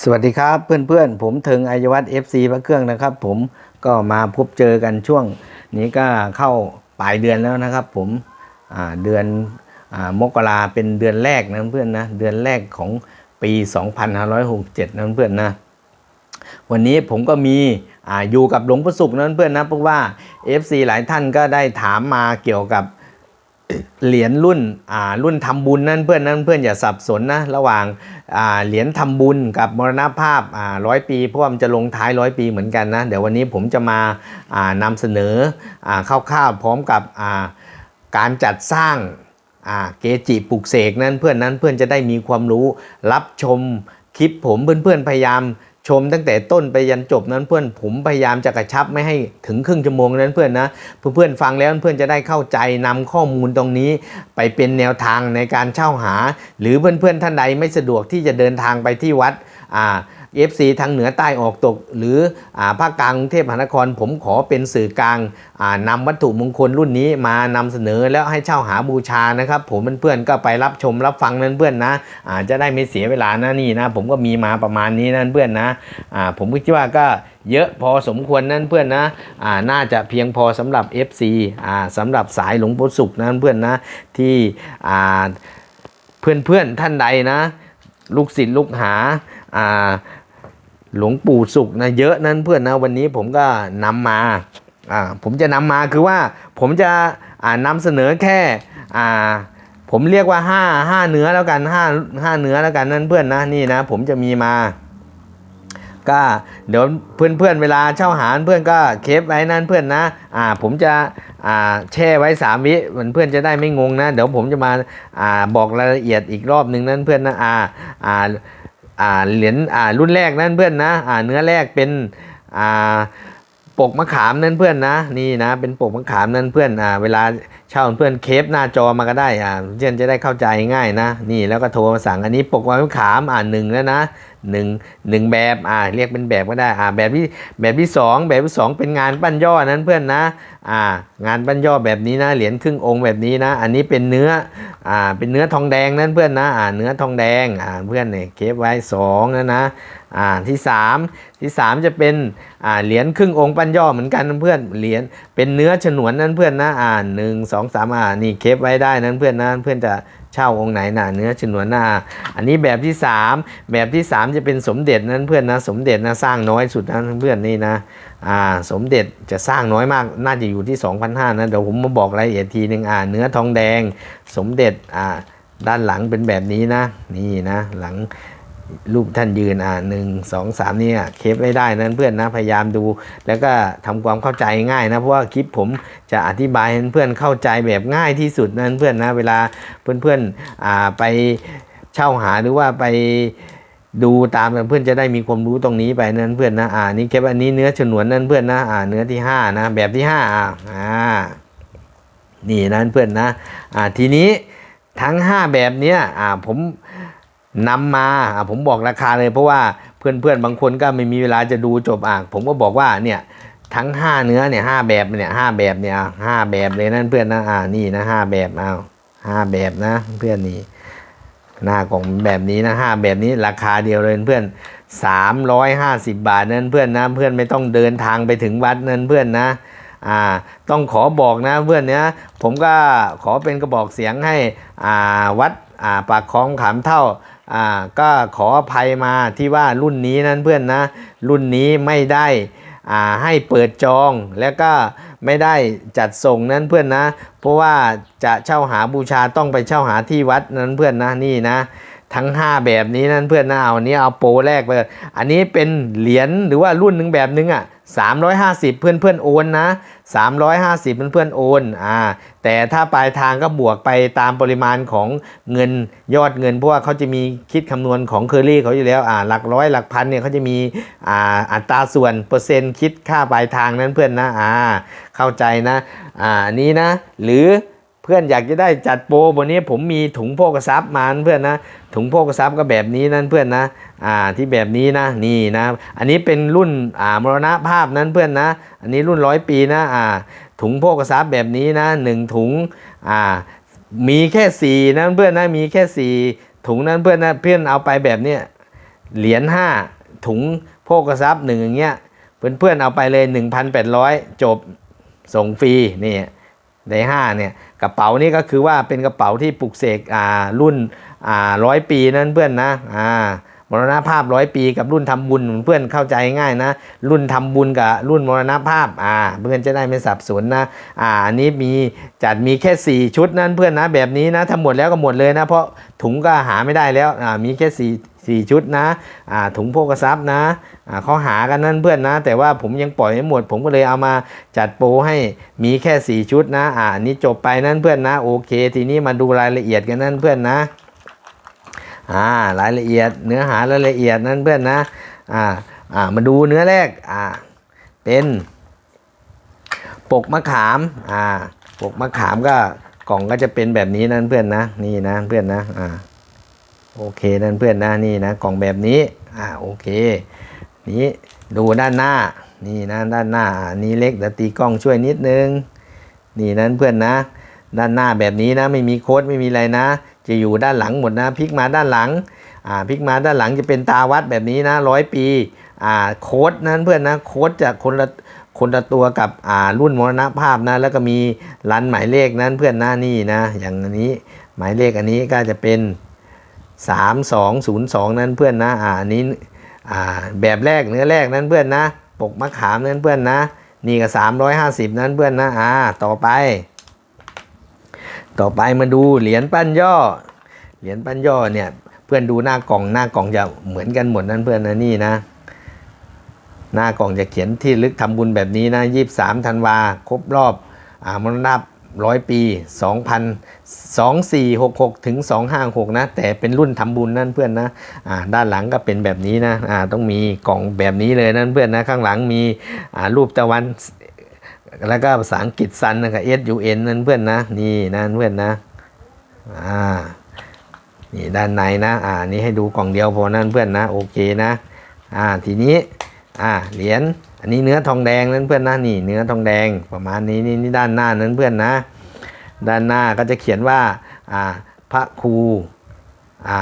สวัสดีครับเพื่อนๆ ผมเทิงอายวัฒน์ FC พระเครื่องนะครับ ผมก็มาพบเจอกันช่วง นี้ก็เข้าปลายเดือนแล้วนะครับ ผมเดือนอมกราเป็นเดือนแรกนะเพื่อนนะเดือนแรกของปี 2567นะเพื่อนนะวันนี้ผมก็มีออยู่กับหลวงพ่อสุขนั้นเพื่อนนะเพราะว่า FC หลายท่านก็ได้ถามมาเกี่ยวกับ เหรียญรุ่นอ่ารุ่นทำบุญนั่นเพื่อนนั่นเพื่อนอย่าสับสนนะระหว่างอ่าเหรียญทำบุญกับมรณภาพอ่าร้อยปีเพราะว่ามันจะลงท้ายร้อยปีเหมือนกันนะเดี๋ยววันนี้ผมจะมาอ่านำเสนออ่าคร่าวๆพร้อมกับอ่าการจัดสร้างอ่าเกจิปลุกเสกนั้นเพื่อนนั้นเพื่อนจะได้มีความรู้รับชมคลิปผมเพื่อนๆพยายาม ชมตั้งแต่ต้นไปยันจบนั้นเพื่อนผมพยายามจะกระชับไม่ให้ถึงครึ่งชั่วโมงนั้นเพื่อนนะเพื่อนๆฟังแล้วเพื่อนจะได้เข้าใจนำข้อมูลตรงนี้ ไปเป็นแนวทางในการเช่าหา หรือเพื่อนๆท่านใดไม่สะดวกที่จะเดินทางไปที่วัดอ่า FC ทางเหนือใต้ออกตก หรืออภาคกลางกรุงเทพมหานคร ผมขอเป็นสื่อกลางอ่านำวัตถุมงคลรุ่นนี้มานำเสนอแล้วให้เช่าหาบูชานะครับ ผมเพื่อนๆก็ไปรับชมรับฟังนั้นเพื่อนนะอาจะได้ไม่เสียเวลานะนี่นะ ผมก็มีมาประมาณนี้นั่นเพื่อนนะผมคิดว่าก็เยอะพอสมควรนั่นเพื่อนนะอ่าน่าจะเพียงพอสำหรับ FC อ่าสำหรับสายหลวงปู่สุขนั่นเพื่อนนะที่อ่าเพื่อนๆท่านใดนะ ลูกศิษย์ลูกหาอ่า หลวงปู่สุขนะเยอะนั้นเพื่อนนะวันนี้ผมก็นำมาอ่าผมจะนำมาคือว่าผมจะอ่านำเสนอแค่อ่าผมเรียกว่าห้าห้าเนื้อแล้วกันห้าห้าเนื้อแล้วกันนั่นเพื่อนนะนี่นะผมจะมีมาก็เดี๋ยวเพื่อนๆเวลาเช่าหารเพื่อนก็เคปไว้นั่นเพื่อนนะอ่าผมจะอ่าแช่ไว้สามวิเหมือนเพื่อนจะได้ไม่งงนะ เดี๋ยวผมจะมาอ่าบอกรายละเอียดอีกรอบหนึ่งนั่นเพื่อนนะอ่าอ่า อ่าเหรียญอ่ารุ่นแรกนั่นเพื่อนนะอ่าเนื้อแรกเป็นอ่าปกมะขามนั่นเพื่อนนะนี่นะเป็นปกมะขามนั่นเพื่อนอ่าเวลาเช่าเพื่อนเคปหน้าจอมาก็ได้อ่าเพื่อนจะได้เข้าใจง่ายนะ นี่แล้วก็โทรมาสั่งอันนี้ปกมะขามอ่าหนึ่งแล้วนะ หนึ่งหนึ่งแบบอ่าเรียกเป็นแบบก็ได้อ่าแบบที่แบบที่สองแบบที่สองเป็นงานปั้นย่อนั้นเพื่อนนะอ่างานปั้นย่อแบบนี้นะเหรียญครึ่งองค์แบบนี้นะ อันนี้เป็นเนื้ออ่าเป็นเนื้อทองแดงนั้นเพื่อนนะอ่าเนื้อทองแดงอ่าเพื่อนเนี่ยเก็บไว้สองนะนะอ่าที่สามที่สามจะเป็นอ่าเหรียญครึ่งองค์ปั้นย่อเหมือนกันนะเพื่อนเหรียญเป็นเนื้อฉนวนนั้นเพื่อนนะอ่าหนึ่งสองสามอ่านี่เก็บไว้ได้นั้นเพื่อนนะเพื่อนจะ เช่าองค์ไหนน่ะเนื้อฉนวนหน้า อันนี้แบบที่สามแบบที่สามจะเป็นสมเด็จนั้นเพื่อนนะสมเด็จนะสร้างน้อยสุดนะเพื่อนนี่นะอ่าสมเด็จจะสร้างน้อยมากน่าจะอยู่ที่ 2,500นะเดี๋ยวผมมาบอกรายละเอียดทีหนึ่งอ่าเนื้อทองแดง สมเด็จอ่าด้านหลังเป็นแบบนี้นะนี่นะหลัง รูปท่านยืนอ่าหนึ่งสองสามเนี่อะเคปไว้ได้นั้นเพื่อนนะพยายามดู แล้วก็ทำความเข้าใจง่ายนะเพราะว่าคลิปผมจะอธิบายให้เพื่อนเข้าใจแบบง่ายที่สุดนั้นเพื่อนนะเวลาเพื่อนๆอ่าไปเช่าหาหรือว่าไปดูตามกันเพื่อนจะได้มีความรู้ตรงนี้ไปนั้นเพื่อนนะอ่านี่แค่อันนี้เนื้อฉนวนนั่นเพื่อนนะอ่าเนื้อที่ห้านะแบบที่ห้าอ่าอ่านี่นั่นเพื่อนนะอ่าทีนี้ทั้ง 5 แบบเนี้ยอ่าผม นำมาผมบอกราคาเลยเพราะว่าเพื่อนๆบางคนก็ไม่มีเวลาจะดูจบอ่าผมก็บอกว่าเนี่ยทั้งห้าเนื้อเนี่ยห้าแบบเนี่ยห้าแบบเนี่ยห้าแบบเลยนั่นเพื่อนนะอ่านี่นะห้าแบบเอาห้าแบบนะเพื่อนนี่หน้ากล่องแบบนี้นะห้าแบบนี้ราคาเดียวเลยเพื่อนสามร้อยห้าสิบบาทนั่นเพื่อนนะเพื่อนไม่ต้องเดินทางไปถึงวัดนั่นเพื่อนนะอ่าต้องขอบอกนะเพื่อนเนี้ยผมก็ขอเป็นกระบอกเสียงให้อ่าวัดอ่าปากคลองขามเท่า อ่าก็ขออภัยมาที่ว่ารุ่นนี้นั่นเพื่อนนะ รุ่นนี้ไม่ได้อ่าให้เปิดจองแล้วก็ไม่ได้จัดส่งนั้นเพื่อนนะ เพราะว่าจะเช่าหาบูชาต้องไปเช่าหาที่วัดนั้นเพื่อนนะนี่นะ ทั้ง 5 แบบนี้นั่นเพื่อนนะเอาอันนี้เอาโปรแรกเลยอันนี้เป็นเหรียญหรือว่ารุ่นหนึ่งแบบหนึงอะ350 เพื่อนเพื่อนโอนนะ350 เพื่อนเพื่อนโอนอ่าแต่ถ้าปลายทางก็บวกไปตามปริมาณของเงินยอดเงินเพราะว่าเขาจะมีคิดคำนวณของเคอรี่เขาอยู่แล้วอ่าหลักร้อยหลักพันเนี่ยเขาจะมีอ่าอัตราส่วนเปอร์เซ็นต์คิดค่าปลายทางนั้นเพื่อนนะอ่าเข้าใจนะอ่านนี้นะ หรือ เพื่อนอยากจะได้จัดโปรวันนี้ผมมีถุงโภกทรัพย์มานะเพื่อนนะถุงโภกทรัพย์ก็แบบนี้นั่นเพื่อนนะอ่าที่แบบนี้นะนี่นะอันนี้เป็นรุ่นอ่ามรณภาพนั้นเพื่อนนะ อันนี้รุ่นร้อยปีนะอ่าถุงโภกทรัพย์แบบนี้นะหนึ่งถุงอ่ามีแค่สี่นะเพื่อนนะมีแค่สี่ถุงนั้นเพื่อนนะเพื่อนเอาไปแบบเนี้ยเหรียญห้าถุงโภคทรัพย์หนึ่งอย่างเงี้ยเพื่อนๆเอาไปเลย 1,800 จบส่งฟรีนี่ ได้ห้าเนี่ยกระเป๋านี่ก็คือว่าเป็นกระเป๋าที่ปลุกเสกอ่ารุ่นอ่าร้อยปีนั้นเพื่อนนะอ่ามรณภาพร้อยปีกับรุ่นทำบุญเพื่อนเข้าใจง่ายนะ รุ่นทำบุญกับรุ่นมรณภาพอ่าเพื่อนจะได้ไม่สับสนนะอ่าอันนี้มีจัดมีแค่ 4 ชุดนั้นเพื่อนนะแบบนี้นะถ้าหมดแล้วก็หมดเลยนะเพราะถุงก็หาไม่ได้แล้วอ่ามีแค่สี่ สี่ชุดนะอ่าถุงโภคทรัพย์นะอ่าเขาหากันนั่นเพื่อนนะ แต่ว่าผมยังปล่อยไม่หมด ผมก็เลยเอามาจัดโปรให้มีแค่ 4 ชุดนะอ่านนี้จบไปนั่นเพื่อนนะโอเค ทีนี้มาดูรายละเอียดกันนั่นเพื่อนนะอ่ารายละเอียดเนื้อหารายละเอียดนั่นเพื่อนนะอ่าอ่ามาดูเนื้อแรกอ่าเป็นปกมะขามอ่าปกมะขามก็กล่องก็จะเป็นแบบนี้นั่นเพื่อนนะนี่นะเพื่อนนะอ่า โอเคนั่นเพื่อนนะนี่นะกล่องแบบนี้อ่าโอเค นี้ดูด้านหน้านี่นะด้านหน้าอันนี้เล็กแต่ตีกล้องช่วยนิดนึงนี่นั่นเพื่อนนะ ด้านหน้าแบบนี้นะไม่มีโค้ดไม่มีอะไรนะ จะอยู่ด้านหลังหมดนะพลิกมาด้านหลังอ่าพลิกมาด้านหลังจะเป็นตาวัดแบบนี้นะร้อยปีอ่าโค้ดนั้นเพื่อนนะโค้ดจะคนละคนละตัวกับอ่ารุ่นมรณภาพนะ แล้วก็มีรันหมายเลขนั้นเพื่อนหนะนี่นะ อย่างนนี้หมายเลขอันนี้ก็จะเป็น 3202 นั้นเพื่อนนะอ่านี้อ่าแบบแรกเนื้อแรกนั้นเพื่อนนะปกมะขามนั้นเพื่อนนะ นี่ก็ 350 นั้นเพื่อนนะอ่าต่อไป ต่อไปมาดูเหรียญปั้นย่อ เหรียญปั้นย่อเนี่ยเพื่อนดูหน้ากล่องหน้ากล่องจะเหมือนกันหมดนั้นเพื่อนนะนี่นะ หน้ากล่องจะเขียนที่ลึกทำบุญแบบนี้นะ 23ธันวาครบรอบอ่ามรณภ ร้อยปี2 0 2 4 6 6 ถึง 256 นะ แต่เป็นรุ่นทำบุญนั่นเพื่อนนะอ่าด้านหลังก็เป็นแบบนี้นะอ่าต้องมีกล่องแบบนี้เลยนั่นเพื่อนนะข้างหลังมีอ่ารูปตะวันแล้วก็ภาษาอังกฤษซันนะครับ S U N นั่นเพื่อนนะนี่นั่นเพื่อนนะอ่านี่ด้านในนะอ่านี่ให้ดูกล่องเดียวพอนั่นเพื่อนนะโอเคนะอ่าทีนี้อ่าเหรียญ อันนี้เนื้อทองแดงนั้นเพื่อนนะนี่ เนื้อทองแดงประมาณนี้นี่นี่ด้านหน้านั้นเพื่อนนะ ด้านหน้าก็จะเขียนว่าอ่าพระครูอ่า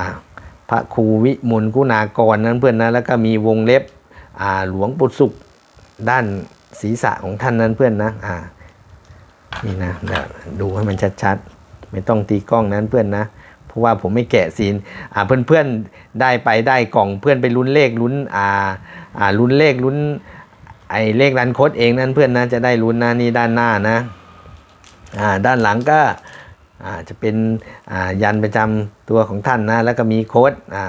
พระครูวิมลกุณากรนั้นเพื่อนนะแล้วก็มีวงเล็บอ่าหลวงปู่สุขด้านศีรษะของท่านนั้นเพื่อนนะอ่านี่นะเดี๋ยวดูให้มันชัดๆ ไม่ต้องตีกล้องนั้นเพื่อนนะเพราะว่าผมไม่แกะซีนอ่าเพื่อนๆได้ไปได้กล่องเพื่อนไปลุ้นเลขลุ้นอ่าอ่าลุ้นเลขลุ้น ไอ้เลขรันโคดเองนั่นเพื่อนนะจะได้ลุ้นนะนี่ด้านหน้านะอ่าด้านหลังก็อ่าจะเป็นอ่ายันประจำตัวของท่านนะแล้วก็มีโค้ดอ่า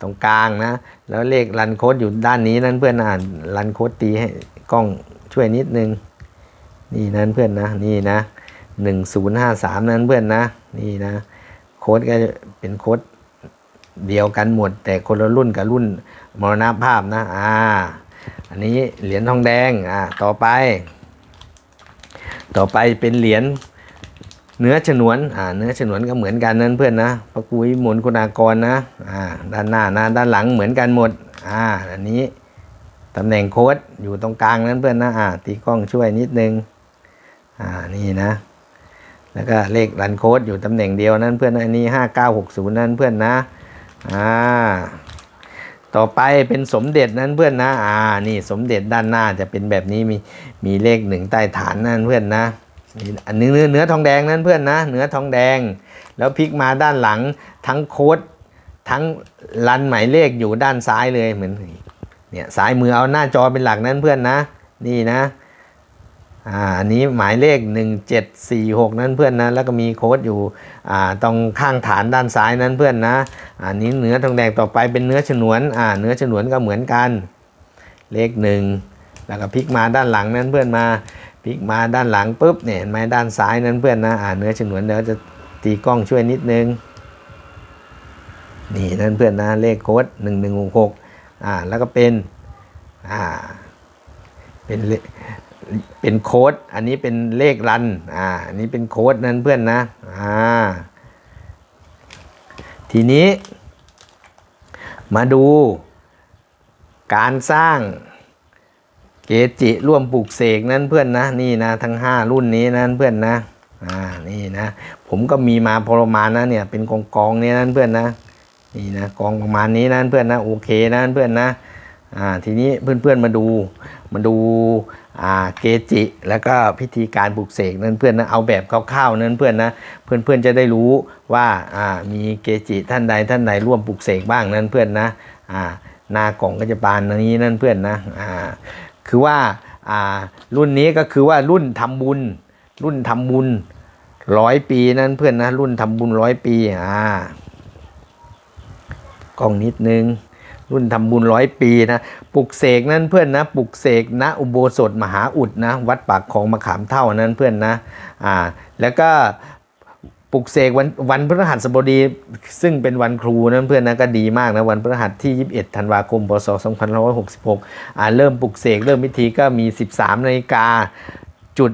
ตรงกลางนะแล้วเลขรันโค้ดอยู่ด้านนี้นั่นเพื่อนอ่านรันโค้ดตีให้กล้องช่วยนิดนึงนี่นั่นเพื่อนนะนี่นะหนึ่งศูนย์ห้าสามนั่นเพื่อนนะนี่นะโค้ดก็เป็นโค้ดเดียวกันหมด แต่คนละรุ่นกับรุ่นมรณภาพนะอ่า อันนี้เหรียญทองแดงอ่าต่อไป ต่อไปเป็นเหรียญเนื้อฉนวนอ่าเนื้อฉนวนก็เหมือนกันนั่นเพื่อนนะพระกุยมนคุณากรนะอ่าด้านหน้านะด้านหลังเหมือนกันหมดอ่าอันนี้ตำแหน่งโค้ดอยู่ตรงกลางนั้นเพื่อนนะอ่าตีกล้องช่วยนิดนึงอ่านี่นะ แล้วก็เลขรันโค้ดอยู่ตำแหน่งเดียวนั้นเพื่อนนะอันนี้ห้าเก้าหกศูนย์นั้นเพื่อนนะอ่า ต่อไปเป็นสมเด็จนั้นเพื่อนนะ อ่า นี่สมเด็จด้านหน้าจะเป็นแบบนี้มีมีเลขหนึ่งใต้ฐานนั่นเพื่อนนะนี่อันนี้เนื้อเนื้อทองแดงนั้นเพื่อนนะเนื้อทองแดง แล้วพลิกมาด้านหลังทั้งโค้ดทั้งรันหมายเลขอยู่ด้านซ้ายเลยเหมือนเนี่ยซ้ายมือเอาหน้าจอเป็นหลักนั้นเพื่อนนะ นี่นะอ่าอันนี้หมายเลข 1746 นั้นเพื่อนนะแล้วก็มีโค้ดอยู่ อ่าตรงข้างฐานด้านซ้ายนั้นเพื่อนนะอันนี้เนื้อทองแดงต่อไปเป็นเนื้อฉนวนอ่าเนื้อฉนวนก็เหมือนกัน เลขหนึ่งแล้วก็พลิกมาด้านหลังนั้นเพื่อนมาพลิกมาด้านหลังปุ๊บเนี่ยเห็นไหมด้านซ้ายนั้นเพื่อนนะอ่าเนื้อฉนวนเดี๋ยวจะตีกล้องช่วยนิดนึงนี่นั่นเพื่อนนะเลขโค้ด1166อ่าแล้วก็เป็นอ่าเป็น เป็นโค้ด อันนี้เป็นเลขรัน อ่า อันนี้เป็นโค้ดนั้นเพื่อนนะ อ่า ทีนี้ มาดูการสร้างเกจิร่วมปลูกเสกนั้นเพื่อนนะ นี่นะ ทั้ง 5 รุ่นนี้นั้นเพื่อนนะ อ่า นี่นะ ผมก็มีมาพอประมาณนะเนี่ย เป็นกองกองนี่ยนั้นเพื่อนนะ นี่นะ กองประมาณนี้นะเพื่อนนะ โอเคนะเพื่อนนะ อ่าทีนี้เพื่อนๆมาดูมาดูอ่าเกจิ แล้วก็พิธีการปลุกเสกนั่นเพื่อนนะเอาแบบคร่าวๆนั่นเพื่อนนะเพื่อนๆจะได้รู้ว่าอ่ามีเกจิท่านใดท่านใดร่วมปลุกเสกบ้างนั่นเพื่อนนะอ่าหนากล่องก็จะปานนี้นั่นเพื่อนนะอ่าคือว่าอ่ารุ่นนี้ก็คือว่ารุ่นทำบุญ รุ่นทำบุญร้อยปีนั่นเพื่อนนะรุ่นทำบุญร้อยปีอ่ากล้องนิดนึง รุ่นทำบุญร้อยปีนะปลุกเสกนั่นเพื่อนนะปลุกเสกณอุโบสถมหาอุดนะวัดปากของมะขามเท่านั้นเพื่อนนะอ่าแล้วก็ปลุกเสกวันวันพฤหัสบดี ซึ่งเป็นวันครูนั่นเพื่อนนะก็ดีมากนะวันพฤหัสที่ 21 ธันวาคม พศ 2566อ่าเริ่มปลุกเสกเริ่มพิธีก็มี 13นาฬิกาจุด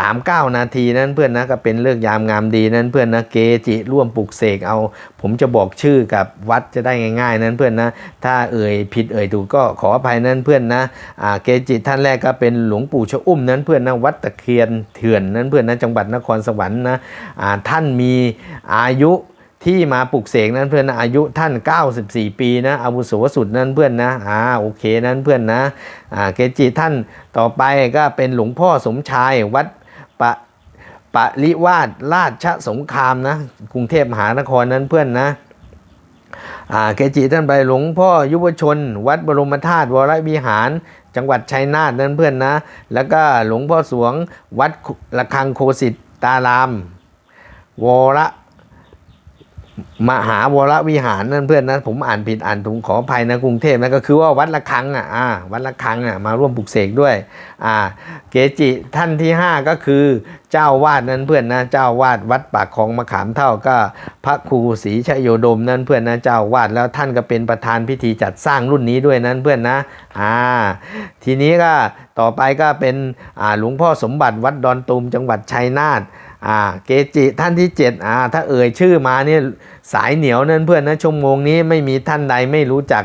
39 นาทีนั้นเพื่อนนะก็เป็นเลือกยามงามดีนั้นเพื่อนนะเกจิร่วมปลุกเสกเอา ผมจะบอกชื่อกับวัดจะได้ง่ายๆ นั้นเพื่อนนะถ้าเอ่ยผิดเอ่ยถูกก็ขออภัยนั้นเพื่อนนะอ่าเกจิท่านแรกก็เป็นหลวงปู่ชะอุ้มนั้นเพื่อนนะวัดตะเคียนเถื่อนนั้นเพื่อนนะจังหวัดนครสวรรค์นะอ่าท่านมีอายุที่มาปลุกเสกนั้นเพื่อนนะอายุท่าน 94 ปีนะอาวุโสสุดนั้นเพื่อนนะอ่าโอเคนั้นเพื่อนนะอ่าเกจิท่านต่อไปก็เป็นหลวงพ่อสมชายวัด ปะปะริวาสราชสงครามนะกรุงเทพมหานครนั้นเพื่อนนะอาเกจิท่านไปหลวงพ่อยุวชน วัดบรมธาตุวรวิหาร จังหวัดชัยนาทนั้นเพื่อนนะ แล้วก็หลวงพ่อสวงวัดระฆังโคสิตตาราม วร มหาวรวิหารนั่นเพื่อนนะผมอ่านผิดอ่านถูกขออภัยนะกรุงเทพนะก็คือว่าวัดละคังอะอ่าวัดละคังอะมาร่วมปลุกเสกด้วยอ่าเกจิท่านที่ 5 ก็คือเจ้าวาดนั่นเพื่อนนะเจ้าวาดวัดปากคลองมะขามเท่าก็พระครูศรีชโยดมนั่นเพื่อนนะเจ้าวาดแล้วท่านก็เป็นประธานพิธีจัดสร้างรุ่นนี้ด้วยนั่นเพื่อนนะอ่าทีนี้ก็ต่อไปก็เป็นอ่าหลวงพ่อสมบัติวัดดอนตูมจังหวัดชัยนาท อ่าเกจิท่านที่7อ่าถ้าเอ่ยชื่อมาเนี่ยสายเหนียวนั่นเพื่อนนะชั่วโมงนี้ไม่มีท่านใดไม่รู้จัก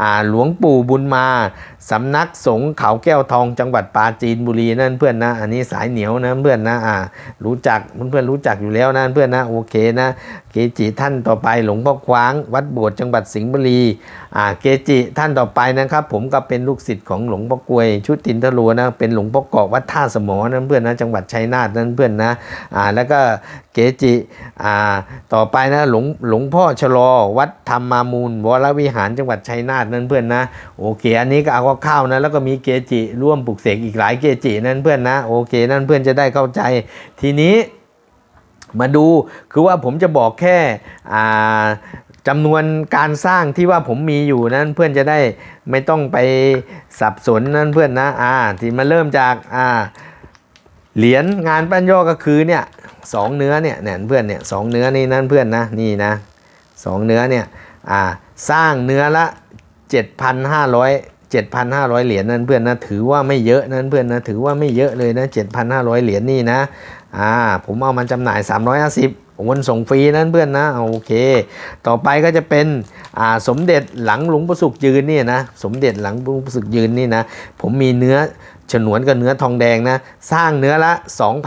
อ่าหลวงปู่บุญมาสำนักสงฆ์เขาแก้วทองจังหวัดปราจีนบุรีนั่นเพื่อนนะอันนี้สายเหนียวนะเพื่อนนะอ่ารู้จักเพื่อนรู้จักอยู่แล้วนะเพื่อนนะโอเคนะเกจิท่านต่อไปหลวงพ่อคว้างวัดโบสถ์จังหวัดสิงห์บุรี เกจิท่านต่อไปนะครับ ผมก็เป็นลูกศิษย์ของหลวงพ่อกลวยชุดตินทโลนะเป็นหลวงพ่อกอกวัดท่าสมอนั่นเพื่อนนะจังหวัดชัยนาทนั่นเพื่อนนะอ่าแล้วก็เกจิอ่าต่อไปนะหลวงหลวงพ่อชะลอวัดธรรมามูลวรวิหารจังหวัดชัยนาทนั่นเพื่อนนะโอเคอันนี้ก็เอาข้าวๆนะแล้วก็มีเกจิร่วมปลุกเสกอีกหลายเกจินั่นเพื่อนนะโอเคนั่นเพื่อนจะได้เข้าใจทีนี้มาดูคือว่าผมจะบอกแค่อ่า จำนวนการสร้างที่ว่าผมมีอยู่นั้นเพื่อนจะได้ไม่ต้องไปสับสนนั่นเพื่อนนะอ่าที่มาเริ่มจากอ่าเหรียญงานปั้นย่อก็คือเนี่ยสองเนื้อเนี่ยเนี่ยเพื่อนเนี่ยสองเนื้อนี่นั่นเพื่อนนะนี่นะสองเนื้อเนี่ยอ่าสร้างเนื้อละ 7,500 7,500 เหรียญนั่นเพื่อนนะถือว่าไม่เยอะนั่นเพื่อนนะถือว่าไม่เยอะเลยนะ 7,500 เหรียญนี่นะอ่าผมเอามันจำหน่าย 350 โอนส่งฟรีนั่นเพื่อนนะโอเค ต่อไปก็จะเป็นอ่าสมเด็จหลังหลวงประสุกยืนนี่นะสมเด็จหลังหลวงประสุกยืนนี่นะผมมีเนื้อฉนวนกับเนื้อทองแดงนะสร้างเนื้อละ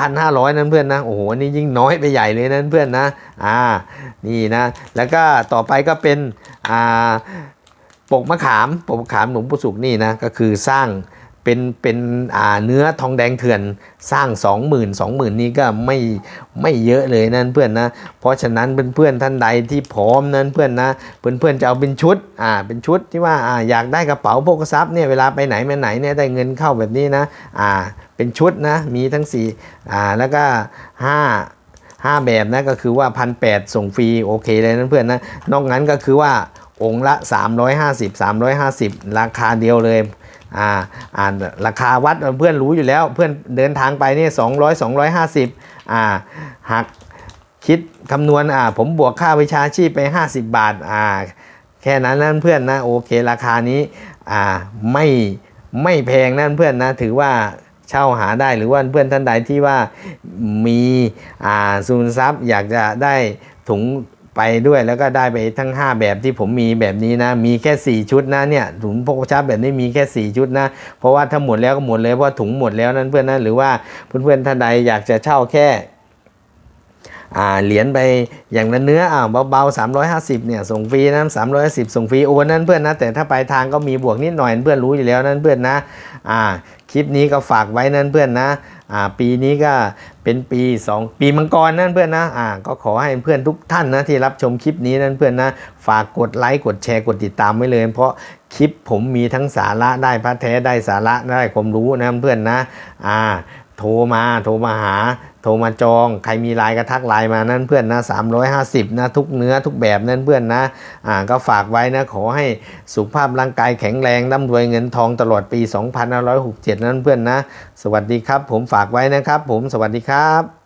2,500 นั่นเพื่อนนะโอ้โหนี่ยิ่งน้อยไปใหญ่เลยนั่นเพื่อนนะอ่านี่นะแล้วก็ต่อไปก็เป็นอ่าปกมะขามปกมะขามหลวงปู่สุกนี่นะก็คือสร้าง เป็นเป็นอ่าเนื้อทองแดงเถื่อนสร้าง 20,000 20,000 นี่ก็ไม่ไม่เยอะเลยนั่นเพื่อนนะ เพราะฉะนั้นเพื่อนๆท่านใดที่พร้อมนั้นเพื่อนนะเพื่อนๆจะเอาเป็นชุดอ่าเป็นชุดที่ว่าอ่าอยากได้กระเป๋าโภคทรัพย์เนี่ยเวลาไปไหนมาไหนเนี่ยได้เงินเข้าแบบนี้นะอ่าเป็นชุดนะมีทั้งสี่อ่าแล้วก็ห้าห้าแบบนะก็คือว่าพันแปดส่งฟรีโอเคเลยนะเพื่อนนะนอกนั้นก็คือว่าองค์ละ 350 350 ราคาเดียวเลย อ่าอ่านราคาวัดเพื่อนรู้อยู่แล้ว เพื่อนเดินทางไปนี่ย200 250อ่าหักคิดคำนวณอ่าผมบวกค่าวิชาชีพไป50บาทอ่าแค่นั้นนั่นเพื่อนนะโอเคราคานี้อ่าไม่ไม่แพงนั่นเพื่อนนะถือว่าเช่าหาได้หรือว่าเพื่อนท่านใดที่ว่ามีอ่าซูนทรัพย์อยากจะได้ถุง ไปด้วยแล้วก็ได้ไปทั้ง 5 แบบที่ผมมีแบบนี้นะ มีแค่ 4 ชุดนะเนี่ยถุงพกชับแบบนี้มีแค่ 4 ชุดนะ เพราะว่าถ้าหมดแล้วก็หมดเลยเพราะถุงหมดแล้วนั่นเพื่อนนะหรือว่าเพื่อนๆท่านใดอยากจะเช่าแค่เหรียญไปอย่างละเนื้ออ่าเบาๆ 350เนี่ยส่งฟรีนะ310ส่งฟรีโอนนั่นเพื่อนนะ แต่ถ้าปลายทางก็มีบวกนิดหน่อยเพื่อนรู้อยู่แล้วนั่นเพื่อนนะอ่าคลิปนี้ก็ฝากไว้นั่นเพื่อนนะ อ่าปีนี้ก็เป็นปี 2 ปีมังกรนั่นเพื่อนนะอ่าก็ขอให้เพื่อนทุกท่านนะที่รับชมคลิปนี้นั่นเพื่อนนะฝากกดไลค์กดแชร์กดติดตามไว้เลย เพราะคลิปผมมีทั้งสาระได้พระแท้ได้สาระได้ความรู้นะเพื่อนนะอ่าโทรมาโทรมาหา โทรมาจองใครมีไลน์ก็ทักไลน์มานั่นเพื่อนนะ350นะทุกเนื้อทุกแบบนั่นเพื่อนนะอ่าก็ฝากไว้นะขอให้สุขภาพร่างกายแข็งแรงร่ำรวยเงินทองตลอดปี 2567 นั่นเพื่อนนะ สวัสดีครับ ผมฝากไว้นะครับ ผมสวัสดีครับ